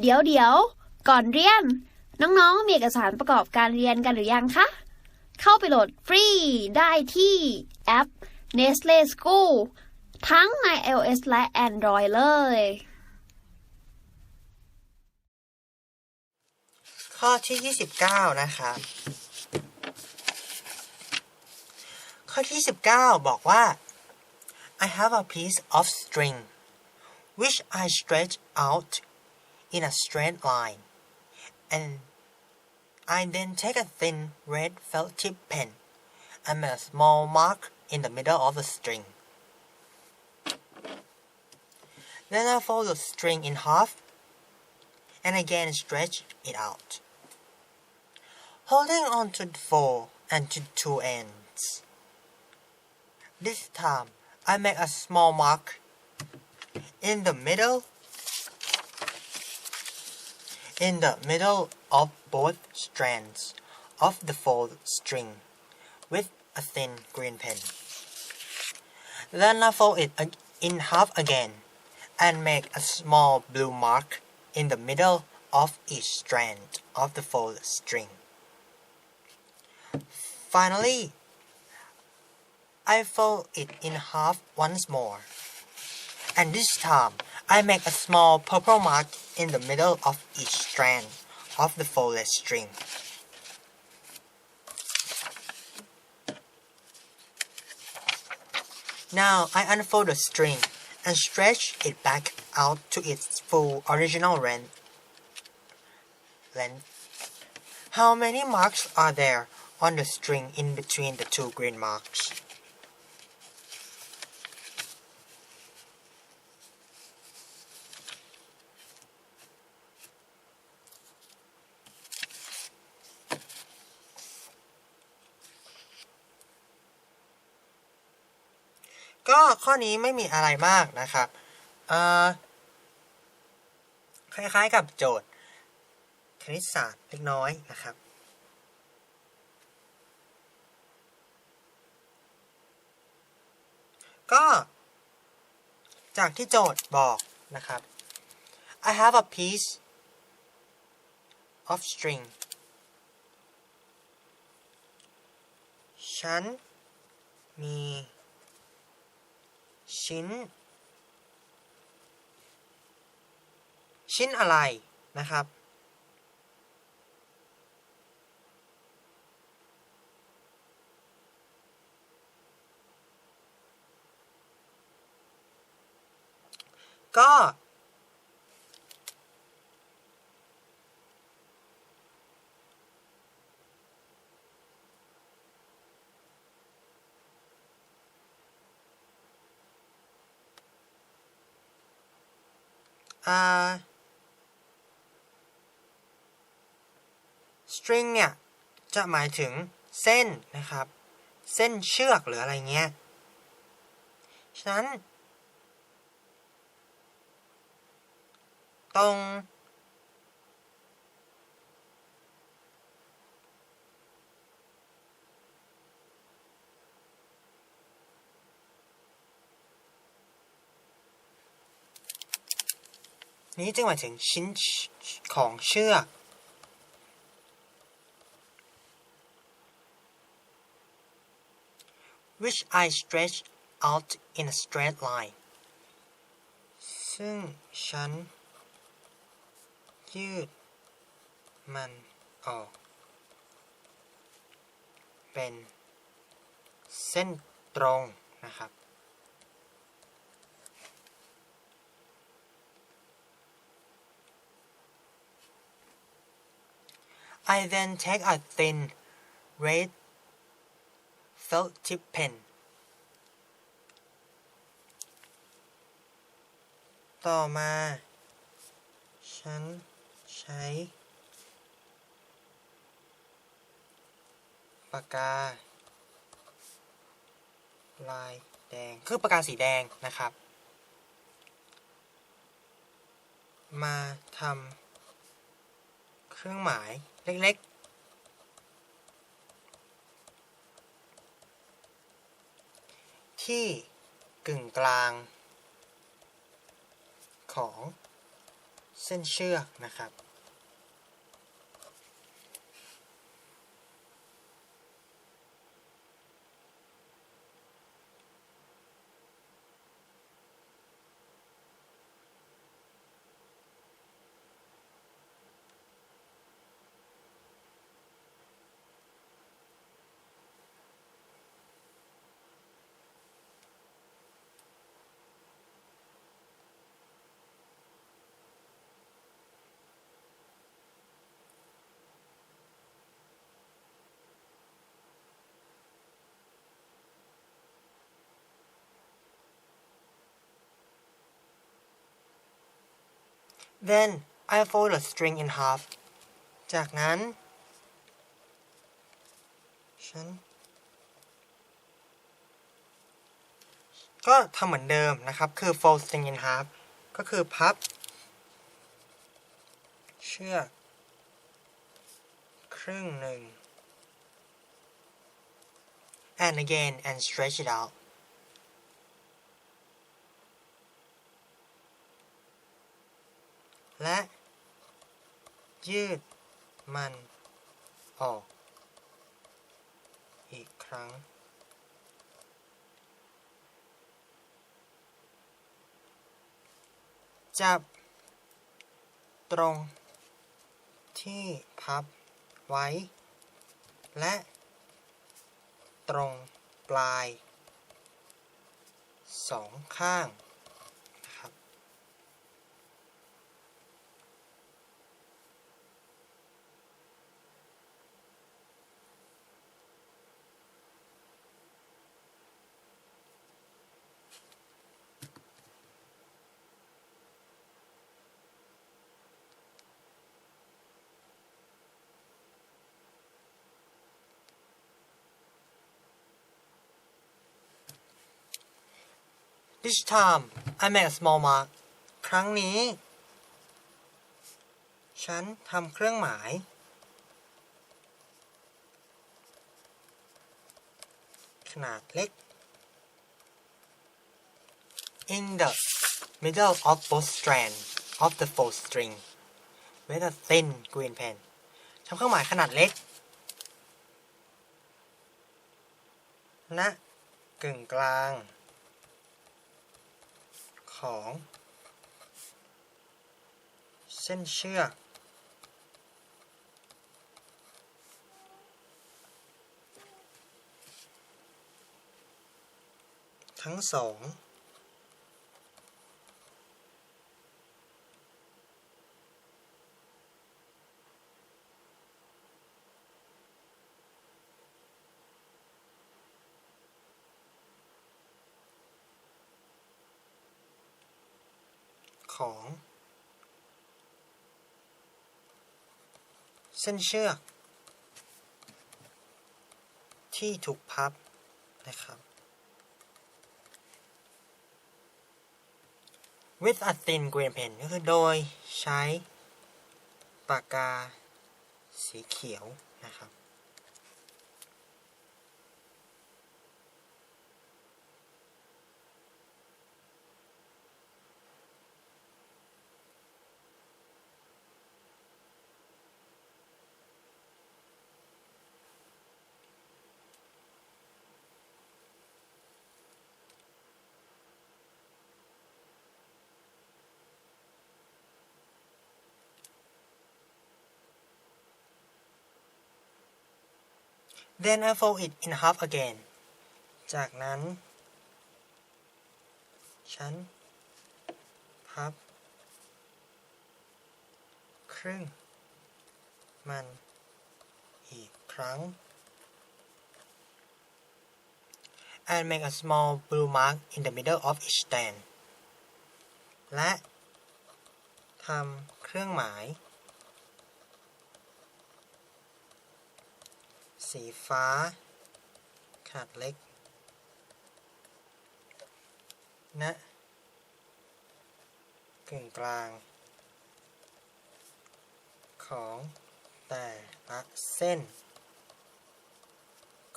เดี๋ยวเดี๋ยว ก่อนเรียน น้องๆ มีเอกสารประกอบการเรียนกันหรือยังคะ เข้าไปโหลดฟรีได้ที่แอป Nestle School ทั้งใน iOS และ Android เลย ข้อที่ 29 นะครับข้อที่29บอกว่า I have a piece of string which I stretch out in a straight line and I then take a thin red felt tip pen and make a small mark in the middle of the string. Then I fold the string in half and again stretch it out holding on to the four and to two ends. This time, I make a small mark in the middle in the middle of both strands of the fold string with a thin green pen. Then I fold it in half again and make a small blue mark in the middle of each strand of the fold string. Finally, I fold it in half once more. And this time, I make a small purple mark in the middle of each strand of the folded string. Now I unfold the string and stretch it back out to its full original length. length. How many marks are there on the string in between the two green marks? ข้อนี้ไม่มีอะไรมากนะครับคล้ายๆกับโจทย์คณิตศาสตร์เล็กน้อยนะครับ ก็จากที่โจทย์บอกนะครับ I have a piece of string ฉันมี ชิ้น ชิ้นอะไรนะครับ ก็ string เนี่ย จะหมายถึงเส้นนะครับ เส้นเชือกหรืออะไรเงี้ย ฉะนั้น ตรง นี้จึงหมายถึงชิ้นของเชือก which I stretch out in a straight line ซึ่งฉัน ยืด มันออก เป็นเส้นตรงนะครับ I then take a thin red felt tip pen ต่อมา ฉันใช้ปากกา ลายแดง คือปากกาสีแดงนะครับ มาทำ เครื่องหมายเล็กๆ ที่กึ่งกลาง ของเส้นเชือกนะครับ then I fold the string in half จากนั้น ฉัน ก็ทำเหมือนเดิมนะครับ คือ fold string in half ก็คือพับ เชือก ครึ่งหนึ่ง and again and stretch it out และ ยืดมันออก อีกครั้ง จับ ตรงที่พับไว้ และ ตรงปลายสองข้าง This time I make a small mark ครั้งนี้ ฉันทำเครื่องหมาย ขนาดเล็ก in the middle of both strands of the four string with a thin green pen ทำเครื่องหมายขนาดเล็กณกึ่งกลาง ของ เส้นเชือก ทั้งสอง เส้นเชือก ที่ถูกพับนะครับ with a thin green pen ก็คือโดยใช้ปากกาสีเขียวนะครับ then I fold it in half again จากนั้น ฉัน พับ ครึ่ง มันอีกครั้ง and make a small blue mark in the middle of each stand และทำเครื่องหมาย สีฟ้า ขนาดเล็กณกึ่งกลาง ของแต่ละเส้น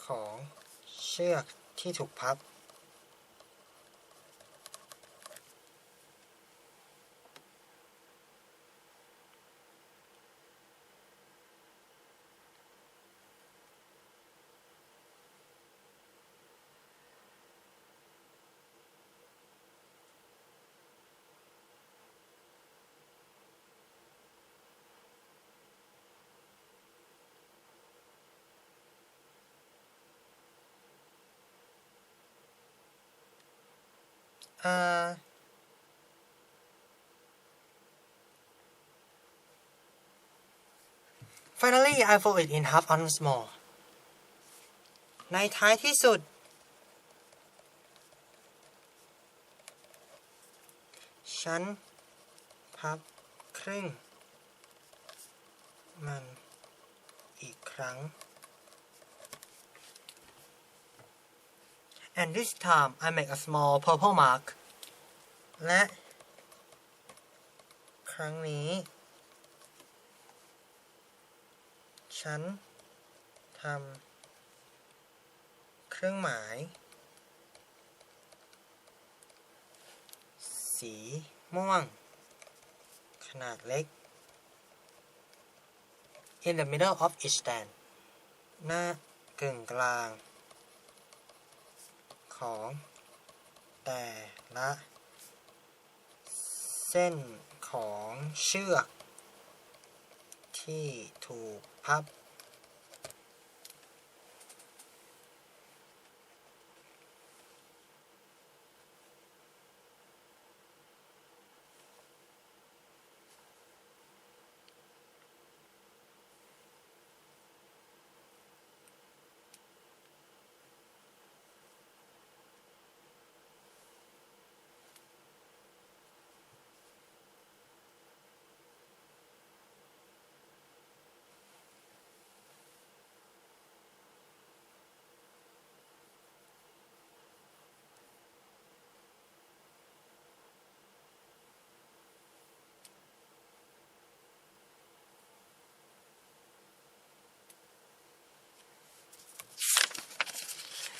ของเชือกที่ถูกพับ uh, Finally, I fold it in half once more. ในท้ายที่สุด ฉัน พับครึ่ง มันอีกครั้ง and this time I make a small purple mark และ ครั้งนี้ ฉันทำเครื่องหมาย สีม่วง ขนาดเล็ก in the middle of each stand หน้ากึ่งกลาง ของ แต่ละ เส้นของเชือก ที่ถูกพับ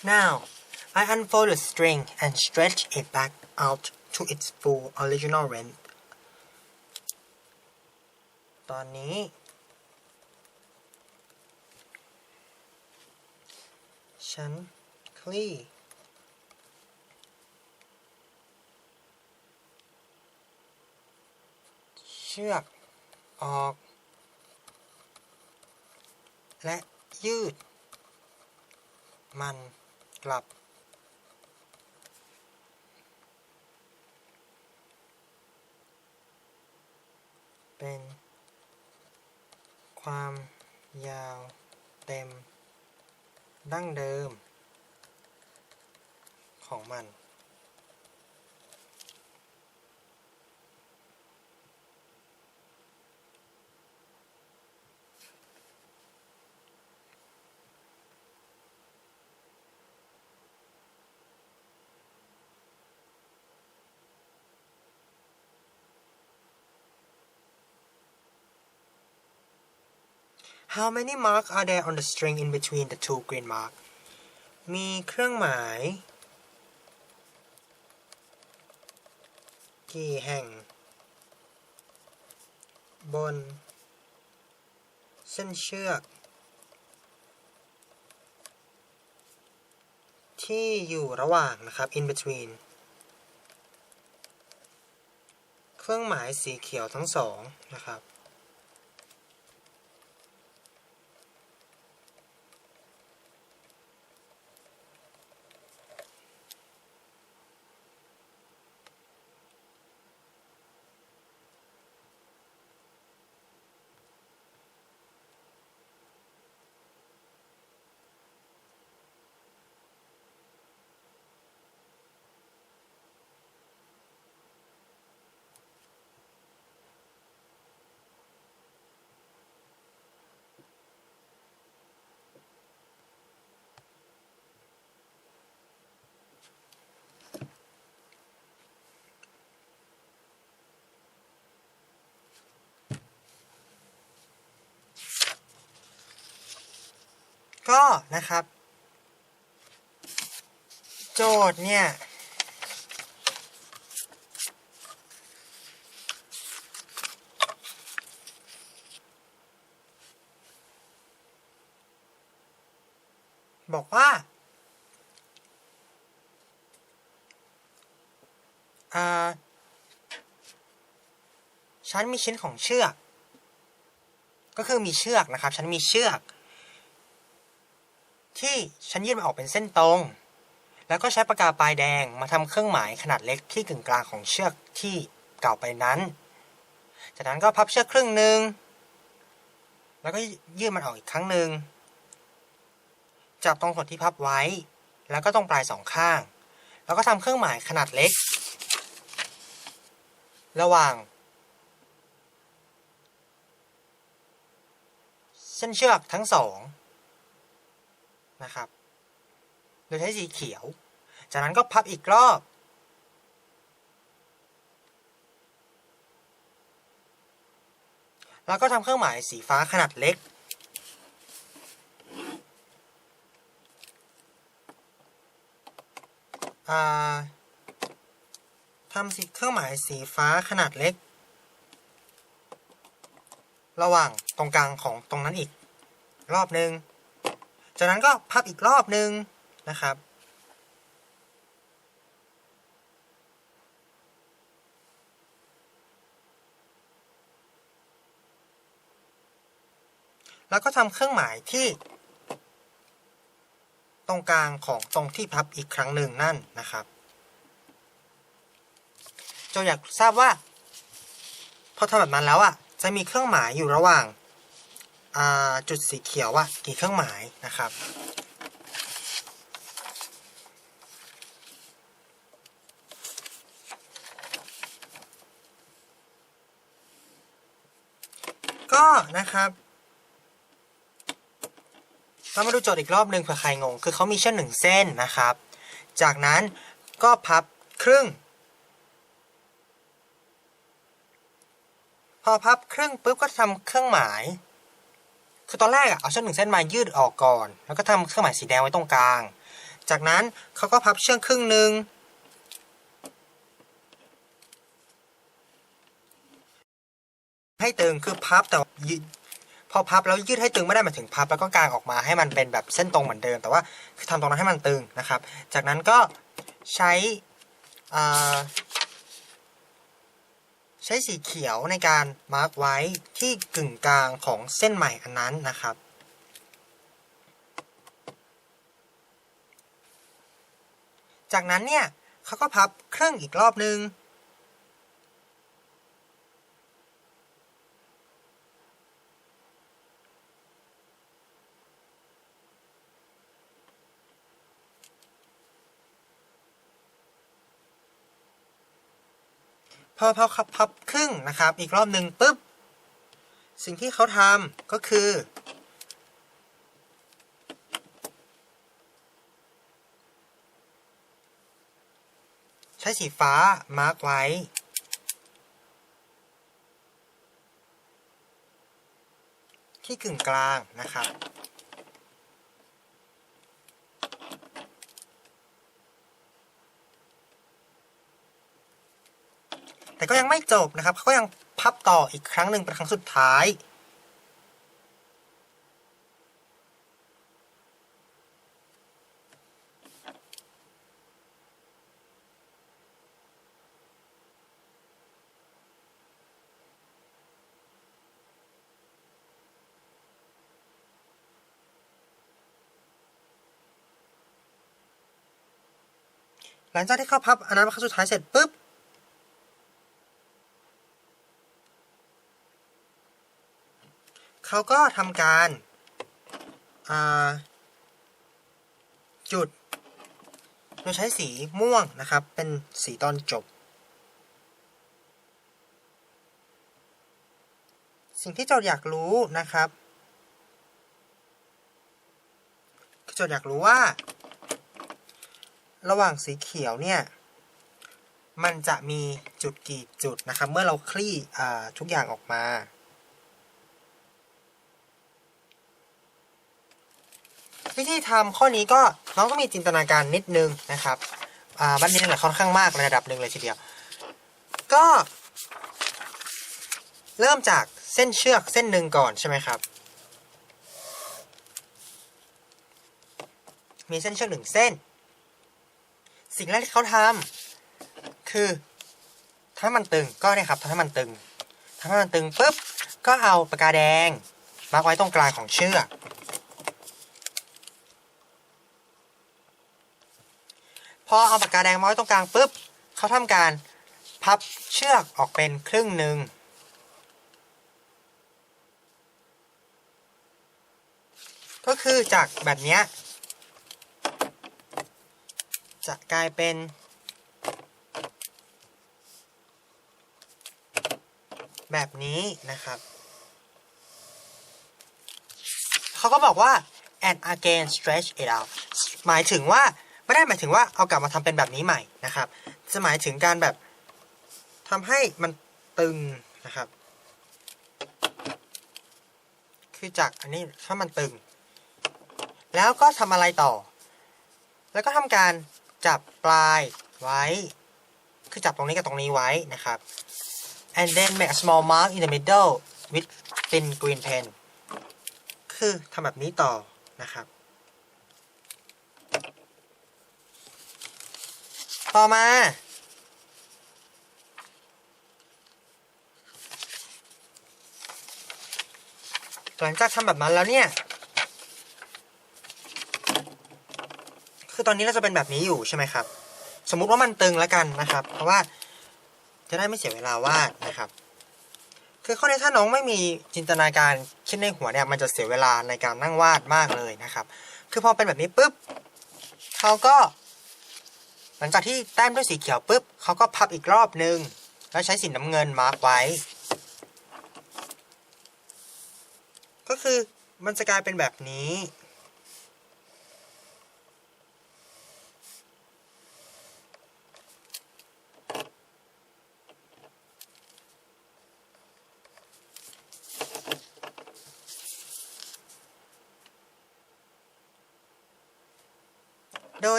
Now, I unfold the string and stretch it back out to its full original length. ตอนนี้ ฉัน คลี่ เชือก ออก และยืด มัน กลับ เป็น ความยาวเต็ม ดั้งเดิมของมัน How many marks are there on the string in between the two green mark มีเครื่องหมาย กี่แห่ง บน เส้นเชือก ที่อยู่ระหว่างนะครับ in between เครื่องหมายสีเขียวทั้งสองนะครับ ก็นะครับ โจทย์เนี่ย บอกว่าฉันมีชิ้นของเชือก ก็คือมีเชือกนะครับ ฉันมีเชือก ที่ฉันยืดมันออกเป็นเส้นตรง แล้วก็ใช้ปากกาปลายแดงมาทำเครื่องหมายขนาดเล็กที่กึ่งกลางของเชือกที่เก่าไปนั้น จากนั้นก็พับเชือกครึ่งหนึ่งแล้วก็ยืดมันออกอีกครั้งหนึ่งจับตรงส่วนที่พับไว้ แล้วก็ตรงปลายสองข้าง แล้วก็ทำเครื่องหมายขนาดเล็ก ระหว่าง เส้นเชือกทั้งสอง นะครับ โดยใช้สีเขียว จากนั้นก็พับอีกรอบ แล้วก็ทำเครื่องหมายสีฟ้าขนาดเล็ก ทำสีเครื่องหมายสีฟ้าขนาดเล็ก ระหว่างตรงกลางของตรงนั้นอีกรอบหนึ่ง จากนั้นก็พับอีกรอบหนึ่งนะครับ แล้วก็ทำเครื่องหมายที่ ตรงกลางของตรงที่พับอีกครั้งหนึ่งนั่นนะครับโจอยากทราบว่า พอทำแบบนั้นแล้วอะจะมีเครื่องหมายอยู่ระหว่าง จุดสีเขียวอะกี่เครื่องหมายนะครับ ก็นะครับเรามาดูโจทย์อีกรอบหนึ่งเผื่อใครงง คือเขามีเชือกหนึ่งเส้นนะครับ จากนั้นก็พับครึ่ง พอพับครึ่งปุ๊บก็ทำเครื่องหมาย คือตอนแรกอะเอาเชือกหนึ่งเส้นมายืดออกก่อน แล้วก็ทำเครื่องหมายสีแดงไว้ตรงกลาง จากนั้นเขาก็พับเชือกครึ่งหนึ่งให้ตึงคือพับแต่ยืดพอพับแล้วยืดให้ตึงไม่ได้หมายถึงพับแล้วก็กางออกมาให้มันเป็นแบบเส้นตรงเหมือนเดิม แต่ว่าคือทำตรงนั้นให้มันตึงนะครับ จากนั้นก็ใช้อ่า ใช้สีเขียวในการมาร์กไว้ที่กึ่งกลางของเส้นใหม่อันนั้นนะครับ จากนั้นเนี่ยเขาก็พับครึ่งอีกรอบนึง พอพอพับพับครึ่งนะครับ อีกรอบหนึ่งปุ๊บ สิ่งที่เขาทำก็คือ ใช้สีฟ้ามาร์กไว้ที่กึ่งกลางนะครับ แต่ก็ยังไม่จบนะครับเขาก็ยังพับต่ออีกครั้งหนึ่งเป็นครั้งสุดท้ายหลังจากที่เขาพับอันนั้นเป็นครั้งสุดท้ายเสร็จปุ๊บ เขาก็ทำการาจุดโดยใช้สีม่วงนะครับ เป็นสีตอนจบ สิ่งที่โจทย์อยากรู้นะครับโจทย์อยากรู้ว่า ระหว่างสีเขียวเนี่ย มันจะมีจุดกี่จุดนะครับ เมื่อเราคลี่ทุกอย่างออกมา วิธีทำข้อนี้ก็น้องก็มีจินตนาการนิดนึงนะครับอ่าบันนี้เนี่ยค่อนข้างมากในระดับหนึ่งเลยทีเดียว ก็ เริ่มจากเส้นเชือกเส้นหนึ่งก่อนใช่ไหมครับ มีเส้นเชือกหนึ่งเส้น สิ่งแรกที่เขาทำคือทำให้มันตึงก็เนี่ยครับทำให้มันตึงทำให้มันตึงปุ๊บก็เอาปากกาแดงมาร์กไว้ตรงกลางของเชือก พอเอาปากกาแดงมาไว้ตรงกลางปุ๊บเขาทำการพับเชือกออกเป็นครึ่งหนึ่งก็คือจากแบบนี้จะกลายเป็น แบบนี้นะครับ เขาก็บอกว่า and again stretch it out หมายถึงว่า ไม่ได้หมายถึงว่าเอากลับมาทำเป็นแบบนี้ใหม่นะครับจะหมายถึงการแบบทำให้มันตึงนะครับ คือจากอันนี้ถ้ามันตึง แล้วก็ทำอะไรต่อ แล้วก็ทำการจับปลายไว้ คือจับตรงนี้กับตรงนี้ไว้นะครับ and then make a small mark in the middle with thin green pen คือทำแบบนี้ต่อนะครับ ต่อมา หลังจากทำแบบนั้นแล้วเนี่ย คือตอนนี้เราจะเป็นแบบนี้อยู่ใช่ไหมครับ สมมุติว่ามันตึงแล้วกันนะครับ เพราะว่าจะได้ไม่เสียเวลาวาดนะครับคือข้อนี้ถ้าน้องไม่มีจินตนาการคิดในหัวเนี่ยมันจะเสียเวลาในการนั่งวาดมากเลยนะครับ คือพอเป็นแบบนี้ปุ๊บเขาก็ หลังจากที่แต้มด้วยสีเขียวปุ๊บเขาก็พับอีกรอบหนึ่งแล้วใช้สีน้ำเงินมาร์กไว้ ก็คือมันจะกลายเป็นแบบนี้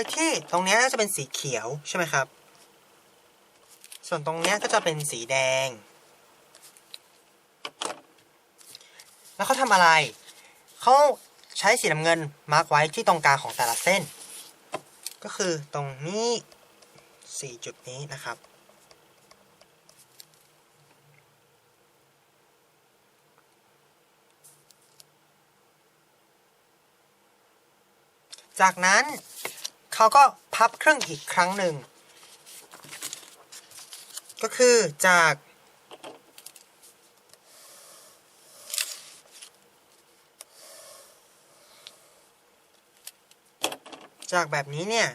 ยที่ตรงนี้ยน่าจะเป็นสีเขียวใช่ไหมครับ ส่วนตรงนี้ก็จะเป็นสีแดง แล้วเขาทำอะไรเขาใช้สีน้ำเงินมาร์กไว้ที่ตรงกลางของแต่ละเส้น ก็คือตรงนี้4จุดนี้นะครับ จากนั้น เขาก็พับครึ่งอีกครั้งหนึ่ง ก็คือจากจากแบบนี้เนี่ย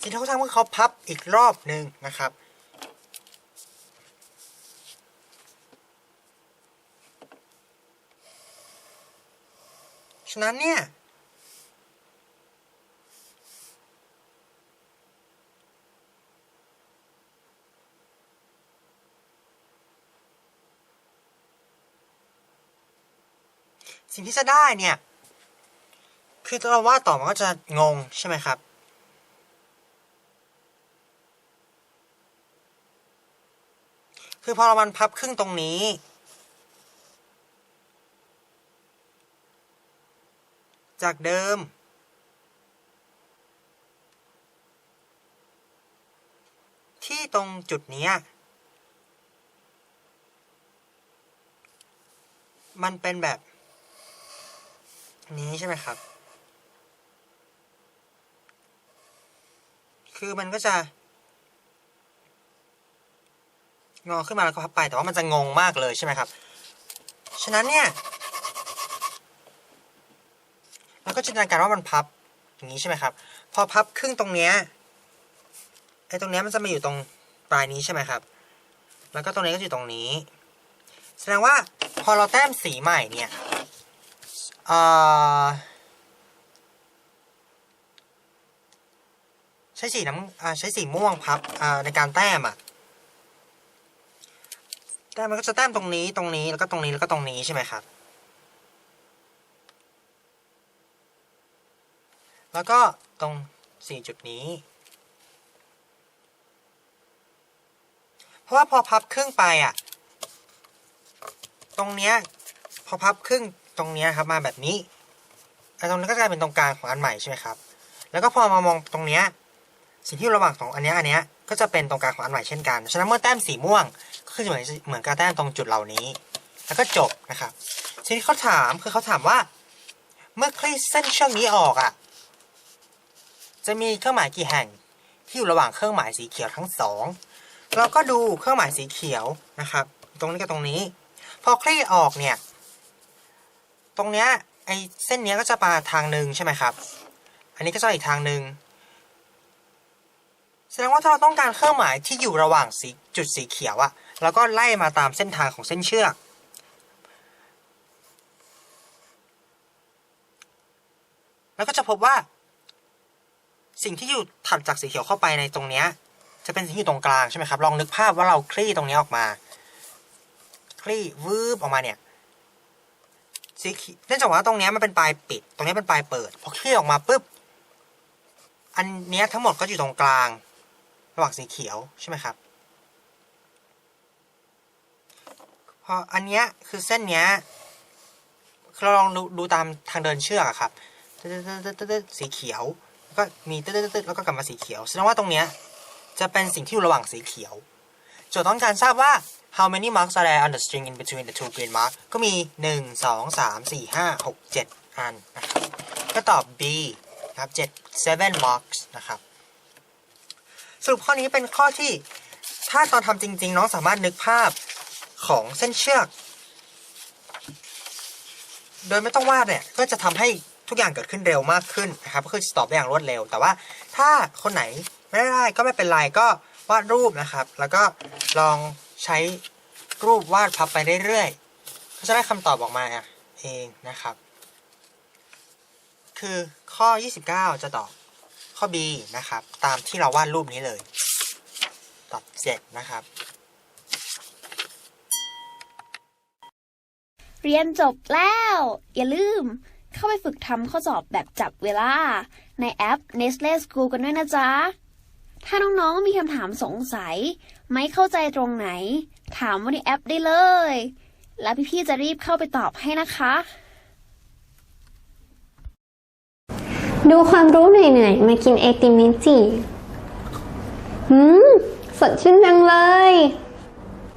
สิ่งที่เขาทำคือเขาพับอีกรอบหนึ่งนะครับะนั้นเนี่ย สิ่งที่จะได้เนี่ย คือเราว่าต่อมันก็จะงงใช่ไหมครับคือพอเรามันพับครึ่งตรงนี้ จากเดิม ที่ตรงจุดนี้มันเป็นแบบนี้ใช่ไหมครับ คือมันก็จะ งอขึ้นมาแล้วก็พับไป แต่ว่ามันจะงงมากเลยใช่ไหมครับ ฉะนั้นเนี่ย เราก็จินตนาการว่ามันพับอย่างนี้ใช่ไหมครับ พอพับครึ่งตรงเนี้ยไอ้ตรงเนี้ยมันจะมาอยู่ตรงปลายนี้ใช่ไหมครับ แล้วก็ตรงนี้ก็อยู่ตรงนี้ แสดงว่าพอเราแต้มสีใหม่เนี่ยใช้สีน้ำใช้สีม่วงพับในการแต้มอะแต้มมันก็จะแต้มตรงนี้ตรงนี้แล้วก็ตรงนี้แล้วก็ตรงนี้ใช่ไหมครับ แล้วก็ตรงสี่จุดนี้ เพราะว่าพอพับครึ่งไปอะ ตรงเนี้ยพอพับครึ่งตรงเนี้ยครับมาแบบนี้ไอ้ตรงนี้ก็กลายเป็นตรงกลางของอันใหม่ใช่ไหมครับ แล้วก็พอมามองตรงเนี้ยสิ่งที่ระหว่างสองอันเนี้ยอันเนี้ยก็จะเป็นตรงกลางของอันใหม่เช่นกันฉะนั้นเมื่อแต้มสีม่วงก็คือเหมือนเหมือนกับแต้มตรงจุดเหล่านี้ แล้วก็จบนะครับสิ่งที่เขาถามคือเขาถามว่า เมื่อคลี่เส้นเชือกนี้ออกอะ จะมีเครื่องหมายกี่แห่งที่อยู่ระหว่างเครื่องหมายสีเขียวทั้งสองเราก็ดูเครื่องหมายสีเขียวนะครับ ตรงนี้กับตรงนี้ พอคลี่ออกเนี่ย ตรงเนี้ยไอเส้นเนี้ยก็จะมาทางหนึ่งใช่ไหมครับ อันนี้ก็จะอีกทางหนึ่งแสดงว่าถ้าเราต้องการเครื่องหมายที่อยู่ระหว่างสีจุดสีเขียวอะเราก็ไล่มาตามเส้นทางของเส้นเชือก แล้วก็จะพบว่า สิ่งที่อยู่ถัดจากสีเขียวเข้าไปในตรงเนี้ยจะเป็นสิ่งที่อยู่ตรงกลางใช่ไหมครับ ลองนึกภาพว่าเราคลี่ตรงนี้ออกมา คลี่วืบออกมาเนี่ยสีเขียวเนื่องจากว่าตรงเนี้ยมันเป็นปลายปิด ตรงนี้เป็นปลายเปิด พอคลี่ออกมาปุ๊บ อันเนี้ยทั้งหมดก็อยู่ตรงกลาง ระหว่างสีเขียวใช่ไหมครับ พออันเนี้ยคือเส้นเนี้ยเราลองดูดูตามทางเดินเชือกอะครับ สีเขียว ก็มีตึ๊ดตึ๊ดตึ๊ดแล้วก็กลับมาสีเขียวแสดงว่าตรงเนี้ยจะเป็นสิ่งที่อยู่ระหว่างสีเขียวโจทย์ต้องการทราบว่า how many marks are there on the string in between the two green marks ก็มี 1 2 3 4 5 6 7 อันนะครับก็ตอบ B นะครับ7 7 marks นะครับ สรุปข้อนี้เป็นข้อที่ถ้าตอนทำจริง ๆ น้องสามารถนึกภาพของเส้นเชือก โดยไม่ต้องวาดเนี่ย ก็จะทำให้ ทุกอย่างเกิดขึ้นเร็วมากขึ้นนะครับก็คือตอบได้อย่างรวดเร็ว แต่ว่าถ้าคนไหนไม่ได้ก็ไม่เป็นไรก็วาดรูปนะครับ แล้วก็ลองใช้รูปวาดพับไปเรื่อยๆก็จะได้คำตอบออกมาเองนะครับ คือข้อ 29 จะตอบข้อ B นะครับ ตามที่เราวาดรูปนี้เลย ตอบเจ็ดนะครับ เรียนจบแล้ว อย่าลืม เข้าไปฝึกทำข้อสอบแบบจับเวลา ในแอป Nestle School กันด้วยนะจ๊ะ ถ้าน้องๆมีคำถามสงสัย ไม่เข้าใจตรงไหน ถามว่าในแอปได้เลย แล้วพี่ๆจะรีบเข้าไปตอบให้นะคะ ดูความรู้เหนื่อยๆ มากินไอติมเมจิอืม สดชื่นจังเลย